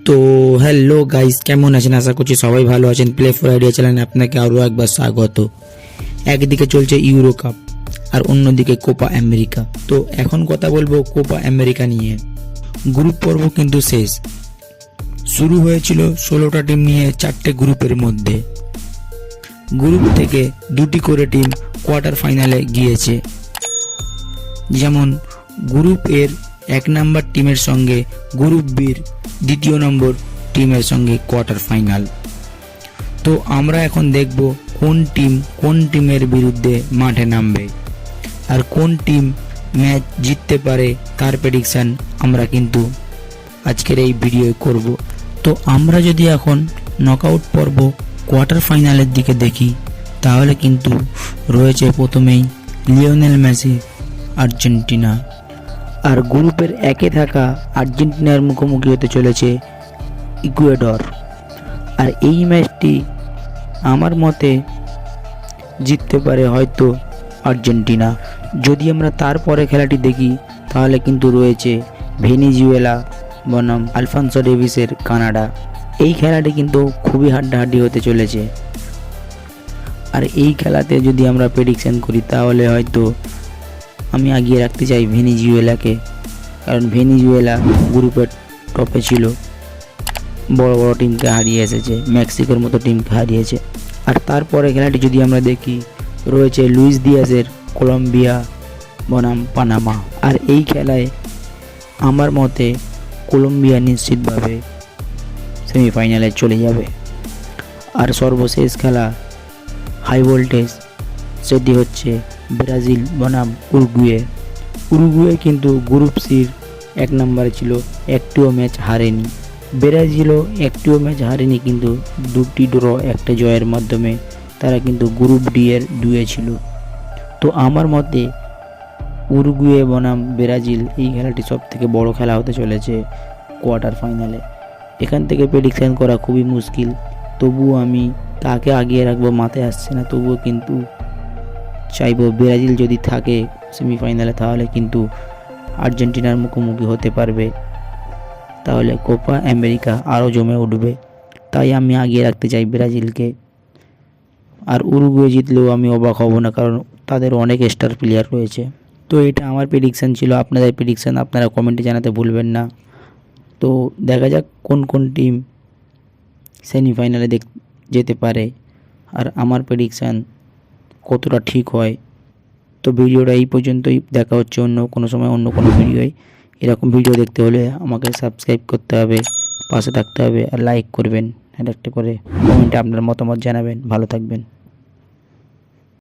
তো hello guys কেমন আছেন? আশা করছি সবাই ভালো আছেন। প্লে ফর আইডিয়া চ্যানেলে আপনাকে আরও একবার স্বাগত। একদিকে চলছে ইউরো কাপ আর অন্যদিকে কোপা আমেরিকা তো এখন কথা বলব কোপা আমেরিকা নিয়ে। গ্রুপ পর্ব কিন্তু শেষ। শুরু হয়েছিল ষোলোটা টিম নিয়ে চারটে গ্রুপের মধ্যে। গ্রুপ থেকে দুটি করে টিম কোয়ার্টার ফাইনালে গিয়েছে। যেমন গ্রুপ এর এক নম্বর টিমের সঙ্গে গ্রুপ বির দ্বিতীয় নম্বর টিমের সঙ্গে কোয়ার্টার ফাইনাল। তো আমরা এখন দেখব কোন টিম কোন টিমের বিরুদ্ধে মাঠে নামবে আর কোন টিম ম্যাচ জিততে পারে তার প্রেডিকশান আমরা কিন্তু আজকের এই ভিডিও করব। তো আমরা যদি এখন নকআউট পর্ব কোয়ার্টার ফাইনালের দিকে দেখি, তাহলে কিন্তু রয়েছে প্রথমেই লিওনেল মেসি আর্জেন্টিনা। আর গ্রুপের একে থাকা আর্জেন্টিনার মুখোমুখি হতে চলেছে ইকুয়েডর। আর এই ম্যাচটি আমার মতে জিততে পারে হয়তো আর্জেন্টিনা। যদি আমরা তারপরে খেলাটি দেখি, তাহলে কিন্তু রয়েছে ভেনিজুয়েলা বনাম আলফানসো ডেভিসের কানাডা। এই খেলাটি কিন্তু খুবই হাড্ডাহাড্ডি হতে চলেছে। আর এই খেলাতে যদি আমরা প্রেডিকশন করি, তাহলে হয়তো আমি আগিয়ে রাখতে চাই ভেনিজুয়েলাকে। কারণ ভেনিজুয়েলা গ্রুপের টপে ছিল। বড় বড় টিমকে হারিয়ে এসেছে, মেক্সিকোর মতো টিমকে হারিয়েছে। আর তারপরে খেলাটি যদি আমরা দেখি, রয়েছে লুইস দিয়াসের কলম্বিয়া বনাম পানামা। আর এই খেলায় আমার মতে কলম্বিয়া নিশ্চিতভাবে সেমিফাইনালে চলে যাবে। আর সর্বশেষ খেলা হাই ভোল্টেজ, সেটি হচ্ছে ব্রাজিল বনাম উরুগুয়ে। উরুগুয়ে কিন্তু গ্রুপ সির এক নম্বরে ছিল, একটিও ম্যাচ হারেনি। ব্রাজিলও একটিও ম্যাচ হারেনি কিন্তু দুটি ড্র, একটা জয়ের মাধ্যমে তারা কিন্তু গ্রুপ ডি এর দুয়ে ছিল। তো আমার মতে উরুগুয়ে বনাম ব্রাজিল এই খেলাটি সব থেকে বড় খেলা হতে চলেছে কোয়ার্টার ফাইনালে। এখান থেকে প্রেডিকশান করা খুবই মুশকিল, তবুও আমি তাকে আগিয়ে রাখব মাথায় আসছে না, তবুও কিন্তু চাইব ব্রাজিল যদি থাকে সেমিফাইনালে তাহলে কিন্তু আর্জেন্টিনার মুখোমুখি হতে পারবে। তাহলে কোপা আমেরিকা আরও জমে উঠবে। তাই আমি আগিয়ে রাখতে চাই ব্রাজিলকে। আর উরুগুয়ে জিতলেও আমি অবাক হব না, কারণ তাদের অনেক স্টার প্লেয়ার রয়েছে। তো এটা আমার প্রেডিকশান ছিল, আপনাদের প্রেডিকশান আপনারা কমেন্টে জানাতে ভুলবেন না। তো দেখা যাক কোন কোন টিম সেমিফাইনালে দেখ, যেতে পারে। আর আমার প্রেডিকশান কতটা ঠিক হয়। তো ভিডিওটা এই পর্যন্তই। দেখা হচ্ছে অন্য কোনো সময়, অন্য কোনো ভিডিওয়। এরকম ভিডিও দেখতে হলে আমাকে সাবস্ক্রাইব করতে হবে, পাশে থাকতে হবে আর লাইক করবেন। একটা করে কমেন্টে আপনার মতামত জানাবেন। ভালো থাকবেন।